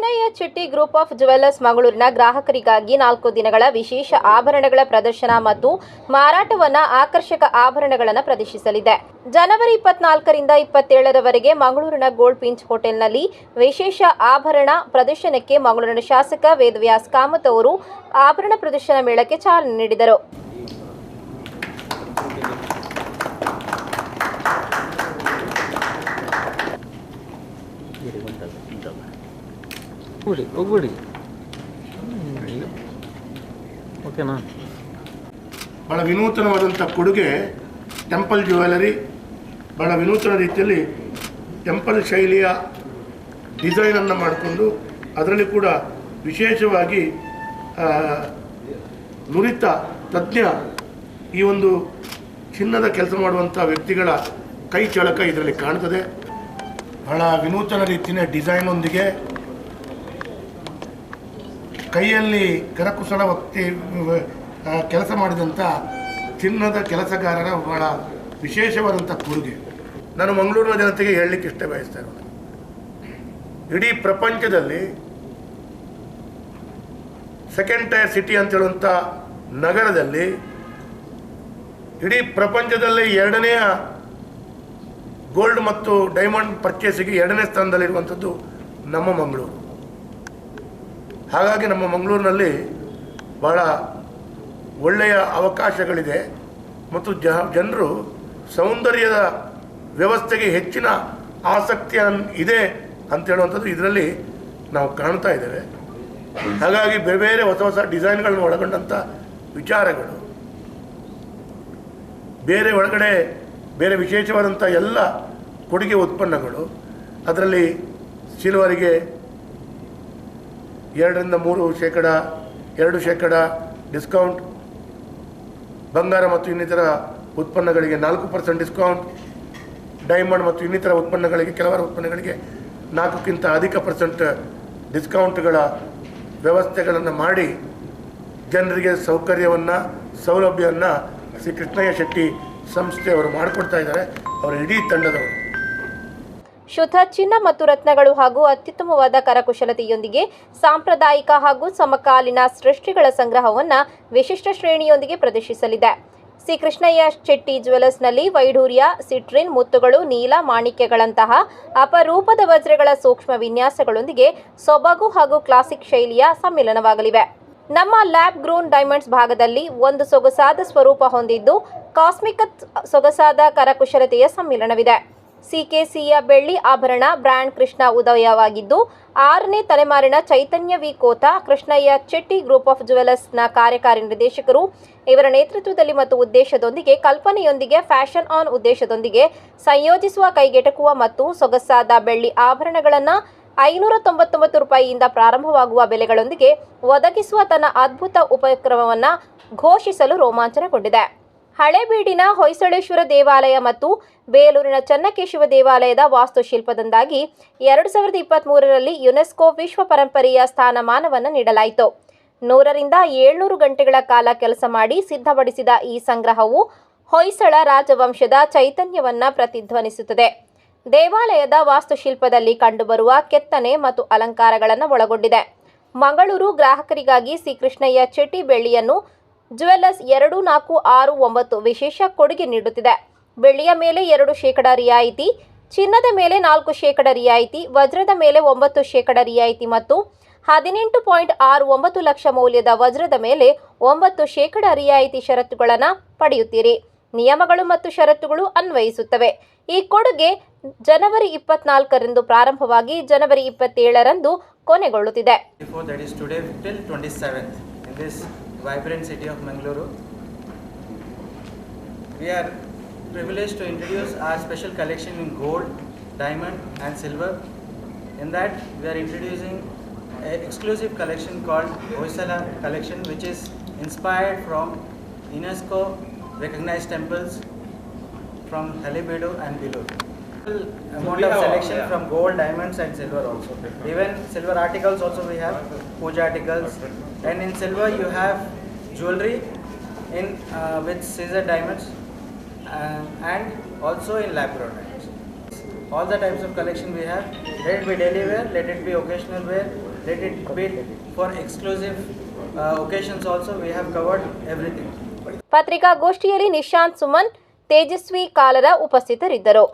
ಕೃಷ್ಣಯ್ಯ ಚಿಟ್ಟಿ group of jewellers ಮಂಗಳೂರಿನ ಗ್ರಾಹಕರಿಗಾಗಿ ನಾಲ್ಕು ದಿನಗಳ ವಿಶೇಷ ಆಭರಣಗಳ ಪ್ರದರ್ಶನ ಮತ್ತು ಮಾರಾಟವನ್ನ ಆಕರ್ಷಕ ಆಭರಣಗಳನ್ನು ಪ್ರದರ್ಶಿಸಲಿದೆ. ಜನವರಿ ಇಪ್ಪತ್ನಾಲ್ಕರಿಂದ ಇಪ್ಪತ್ತೇಳರವರೆಗೆ ಮಂಗಳೂರಿನ ಗೋಲ್ಡ್ ಪಿಂಚ್ ಹೋಟೆಲ್ನಲ್ಲಿ ವಿಶೇಷ ಆಭರಣ ಪ್ರದರ್ಶನಕ್ಕೆ ಮಂಗಳೂರಿನ ಶಾಸಕ ವೇದವ್ಯಾಸ್ ಕಾಮತ್ ಅವರು ಆಭರಣ ಪ್ರದರ್ಶನ ಮೇಳಕ್ಕೆ ಚಾಲನೆ ನೀಡಿದರು. ಹೋಗ್ಬಿಡಿ ಹೋಗ್ಬಿಡಿ. ಓಕೆನಾ ಭಾಳ ವಿನೂತನವಾದಂಥ ಕೊಡುಗೆ ಟೆಂಪಲ್ ಜ್ಯುವೆಲರಿ ಭಾಳ ವಿನೂತನ ರೀತಿಯಲ್ಲಿ ಟೆಂಪಲ್ ಶೈಲಿಯ ಡಿಸೈನನ್ನು ಮಾಡಿಕೊಂಡು, ಅದರಲ್ಲಿ ಕೂಡ ವಿಶೇಷವಾಗಿ ನುರಿತ ತಜ್ಞ ಈ ಒಂದು ಚಿನ್ನದ ಕೆಲಸ ಮಾಡುವಂಥ ವ್ಯಕ್ತಿಗಳ ಕೈ ಚಳಕ ಇದರಲ್ಲಿ ಕಾಣ್ತದೆ. ಬಹಳ ವಿನೂತನ ರೀತಿಯ ಡಿಸೈನೊಂದಿಗೆ ಕೈಯಲ್ಲಿ ಕರಕುಶಲ ವ್ಯಕ್ತಿ ಕೆಲಸ ಮಾಡಿದಂಥ ಚಿನ್ನದ ಕೆಲಸಗಾರರ ಬಹಳ ವಿಶೇಷವಾದಂಥ ಕೊಡುಗೆ ನಾನು ಮಂಗಳೂರಿನ ಜನತೆಗೆ ಹೇಳಲಿಕ್ಕೆ ಇಷ್ಟ ಬಯಸ್ತಾ ಇರೋದು. ಇಡೀ ಪ್ರಪಂಚದಲ್ಲಿ ಸೆಕೆಂಡ್ ಟೈರ್ ಸಿಟಿ ಅಂತ ಹೇಳುವಂಥ ನಗರದಲ್ಲಿ ಇಡೀ ಪ್ರಪಂಚದಲ್ಲಿ ಎರಡನೆಯ ಗೋಲ್ಡ್ ಮತ್ತು ಡೈಮಂಡ್ ಪರ್ಚೇಸಿಗೆ ಎರಡನೇ ಸ್ಥಾನದಲ್ಲಿರುವಂಥದ್ದು ನಮ್ಮ ಮಂಗಳೂರು. ಹಾಗಾಗಿ ನಮ್ಮ ಮಂಗಳೂರಿನಲ್ಲಿ ಭಾಳ ಒಳ್ಳೆಯ ಅವಕಾಶಗಳಿದೆ ಮತ್ತು ಜ ಜನರು ಸೌಂದರ್ಯದ ವ್ಯವಸ್ಥೆಗೆ ಹೆಚ್ಚಿನ ಆಸಕ್ತಿ ಇದೆ ಅಂತ ಹೇಳುವಂಥದ್ದು ಇದರಲ್ಲಿ ನಾವು ಕಾಣ್ತಾ ಇದ್ದೇವೆ. ಹಾಗಾಗಿ ಬೇರೆ ಬೇರೆ ಹೊಸ ಹೊಸ ಡಿಸೈನ್ಗಳನ್ನ ಒಳಗೊಂಡಂಥ ವಿಚಾರಗಳು, ಬೇರೆ ಒಳಗಡೆ ಬೇರೆ ವಿಶೇಷವಾದಂಥ ಎಲ್ಲ ಕೊಡುಗೆ ಉತ್ಪನ್ನಗಳು, ಅದರಲ್ಲಿ ಸಿಲ್ವರಿಗೆ ಎರಡರಿಂದ ಮೂರು ಶೇಕಡ, ಎರಡು ಶೇಕಡ ಡಿಸ್ಕೌಂಟ್ ಬಂಗಾರ ಮತ್ತು ಇನ್ನಿತರ ಉತ್ಪನ್ನಗಳಿಗೆ ನಾಲ್ಕು ಪರ್ಸೆಂಟ್ ಡಿಸ್ಕೌಂಟ್ ಡೈಮಂಡ್ ಮತ್ತು ಇನ್ನಿತರ ಉತ್ಪನ್ನಗಳಿಗೆ, ಕೆಲವರ ಉತ್ಪನ್ನಗಳಿಗೆ ನಾಲ್ಕಕ್ಕಿಂತ ಅಧಿಕ ಪರ್ಸೆಂಟ್ ಡಿಸ್ಕೌಂಟ್ಗಳ ವ್ಯವಸ್ಥೆಗಳನ್ನು ಮಾಡಿ ಜನರಿಗೆ ಸೌಕರ್ಯವನ್ನು, ಸೌಲಭ್ಯವನ್ನು ಶ್ರೀ ಕೃಷ್ಣಯ್ಯ ಶೆಟ್ಟಿ ಸಂಸ್ಥೆಯವರು ಮಾಡಿಕೊಡ್ತಾ ಇದ್ದಾರೆ. ಅವರ ಇಡೀ ತಂಡದವರು. ಶುದ್ಧ ಚಿನ್ನ ಮತ್ತು ರತ್ನಗಳು ಹಾಗೂ ಅತ್ಯುತ್ತಮವಾದ ಕರಕುಶಲತೆಯೊಂದಿಗೆ ಸಾಂಪ್ರದಾಯಿಕ ಹಾಗೂ ಸಮಕಾಲೀನ ಸೃಷ್ಟಿಗಳ ಸಂಗ್ರಹವನ್ನು ವಿಶಿಷ್ಟ ಶ್ರೇಣಿಯೊಂದಿಗೆ ಪ್ರದರ್ಶಿಸಲಿದೆ. ಶ್ರೀ ಕೃಷ್ಣಯ್ಯ ಶೆಟ್ಟಿ ಜ್ಯುವೆಲರ್ಸ್ನಲ್ಲಿ ವೈಢೂರ್ಯ, ಸಿಟ್ರಿನ್ ಮುತ್ತುಗಳು, ನೀಲ ಮಾಣಿಕ್ಯಗಳಂತಹ ಅಪರೂಪದ ವಜ್ರಗಳ ಸೂಕ್ಷ್ಮ ವಿನ್ಯಾಸಗಳೊಂದಿಗೆ ಸೊಬಗು ಹಾಗೂ ಕ್ಲಾಸಿಕ್ ಶೈಲಿಯ ಸಮ್ಮಿಲನವಾಗಲಿವೆ. ನಮ್ಮ ಲ್ಯಾಬ್ ಗ್ರೋನ್ ಡೈಮಂಡ್ಸ್ ಭಾಗದಲ್ಲಿ ಒಂದು ಸೊಗಸಾದ ಸ್ವರೂಪ ಹೊಂದಿದ್ದು ಕಾಸ್ಮಿಕ್ ಸೊಗಸಾದ ಕರಕುಶಲತೆಯ ಸಮ್ಮಿಲನವಿದೆ. ಸಿಕೆಸಿಯ ಬೆಳ್ಳಿ ಆಭರಣ ಬ್ರ್ಯಾಂಡ್ ಕೃಷ್ಣ ಉದಯವಾಗಿದ್ದು, ಆರನೇ ತಲೆಮಾರಿನ Chaitanya V. Kotha, Krishnaiah Chetty group of ಜುವೆಲರ್ಸ್ನ ಕಾರ್ಯಕಾರಿ ನಿರ್ದೇಶಕರು. ಇವರ ನೇತೃತ್ವದಲ್ಲಿ ಮತ್ತು ಉದ್ದೇಶದೊಂದಿಗೆ, ಕಲ್ಪನೆಯೊಂದಿಗೆ, ಫ್ಯಾಷನ್ ಆನ್ ಉದ್ದೇಶದೊಂದಿಗೆ ಸಂಯೋಜಿಸುವ, ಕೈಗೆಟಕುವ ಮತ್ತು ಸೊಗಸಾದ ಬೆಳ್ಳಿ ಆಭರಣಗಳನ್ನು ಐನೂರ ತೊಂಬತ್ತೊಂಬತ್ತು ರೂಪಾಯಿಯಿಂದ ಪ್ರಾರಂಭವಾಗುವ ಬೆಲೆಗಳೊಂದಿಗೆ ಒದಗಿಸುವ ತನ್ನ ಅದ್ಭುತ ಉಪಕ್ರಮವನ್ನು ಘೋಷಿಸಲು ರೋಮಾಂಚನಗೊಂಡಿದೆ. ಹಳೇಬೀಡಿನ ಹೊಯ್ಸಳೇಶ್ವರ ದೇವಾಲಯ ಮತ್ತು ಬೇಲೂರಿನ ಚನ್ನಕೇಶವ ದೇವಾಲಯದ ವಾಸ್ತುಶಿಲ್ಪದಿಂದಾಗಿ ಎರಡು ಸಾವಿರದ ಇಪ್ಪತ್ತ್ಮೂರರಲ್ಲಿ ಯುನೆಸ್ಕೋ ವಿಶ್ವ ಪರಂಪರೆಯ ಸ್ಥಾನಮಾನವನ್ನು ನೀಡಲಾಯಿತು. ನೂರರಿಂದ ಏಳ್ನೂರು ಗಂಟೆಗಳ ಕಾಲ ಕೆಲಸ ಮಾಡಿ ಸಿದ್ಧಪಡಿಸಿದ ಈ ಸಂಗ್ರಹವು ಹೊಯ್ಸಳ ರಾಜವಂಶದ ಚೈತನ್ಯವನ್ನು ಪ್ರತಿಧ್ವನಿಸುತ್ತದೆ. ದೇವಾಲಯದ ವಾಸ್ತುಶಿಲ್ಪದಲ್ಲಿ ಕಂಡುಬರುವ ಕೆತ್ತನೆ ಮತ್ತು ಅಲಂಕಾರಗಳನ್ನು ಒಳಗೊಂಡಿದೆ. ಮಂಗಳೂರು ಗ್ರಾಹಕರಿಗಾಗಿ ಶ್ರೀಕೃಷ್ಣಯ್ಯ ಚೆಟ್ಟಿ ಬೆಳ್ಳಿಯನ್ನು ಜುವೆಲ್ಲರ್ಸ್ ಎರಡು, ನಾಲ್ಕು, ಆರು, ಒಂಬತ್ತು ವಿಶೇಷ ಕೊಡುಗೆ ನೀಡುತ್ತಿದೆ. ಬೆಳ್ಳಿಯ ಮೇಲೆ ಎರಡು ಶೇಕಡ ರಿಯಾಯಿತಿ, ಚಿನ್ನದ ಮೇಲೆ ನಾಲ್ಕು ಶೇಕಡ ರಿಯಾಯಿತಿ, ವಜ್ರದ ಮೇಲೆ ಒಂಬತ್ತು ಶೇಕಡ ರಿಯಾಯಿತಿ ಮತ್ತು ಹದಿನೆಂಟು ಪಾಯಿಂಟ್ ಆರು ಒಂಬತ್ತು ಲಕ್ಷ ಮೌಲ್ಯದ ವಜ್ರದ ಮೇಲೆ ಒಂಬತ್ತು ಶೇಕಡ ರಿಯಾಯಿತಿ ಷರತ್ತುಗಳನ್ನು ಪಡೆಯುತ್ತೀರಿ. ನಿಯಮಗಳು ಮತ್ತು ಷರತ್ತುಗಳು ಅನ್ವಯಿಸುತ್ತವೆ. ಈ ಕೊಡುಗೆ ಜನವರಿ ಇಪ್ಪತ್ನಾಲ್ಕರಂದು ಪ್ರಾರಂಭವಾಗಿ ಜನವರಿ ಇಪ್ಪತ್ತೇಳರಂದು ಕೊನೆಗೊಳ್ಳುತ್ತಿದೆ. Before that is today till 27th in this vibrant city of Mangaluru. We are privileged to introduce our special collection in gold, diamond and silver. In that we are introducing an exclusive collection called Hoysala collection which is inspired from UNESCO recognized temples from Halebedu and below Amount of selection from gold, diamonds and silver also. Even silver articles also we have, puja articles. And in silver you have jewelry in uh, with scissor diamonds uh, and also in lab grown diamonds. all the types of collection we have. Let it be daily wear, let it be occasional wear, let it be for exclusive uh, occasions also. We have covered everything. ಪತ್ರಿಕಾಗೋಷ್ಠಿಯಲ್ಲಿ Nishant Suman Tejasvi cholera ಉಪಸ್ಥಿತರಿದ್ದರು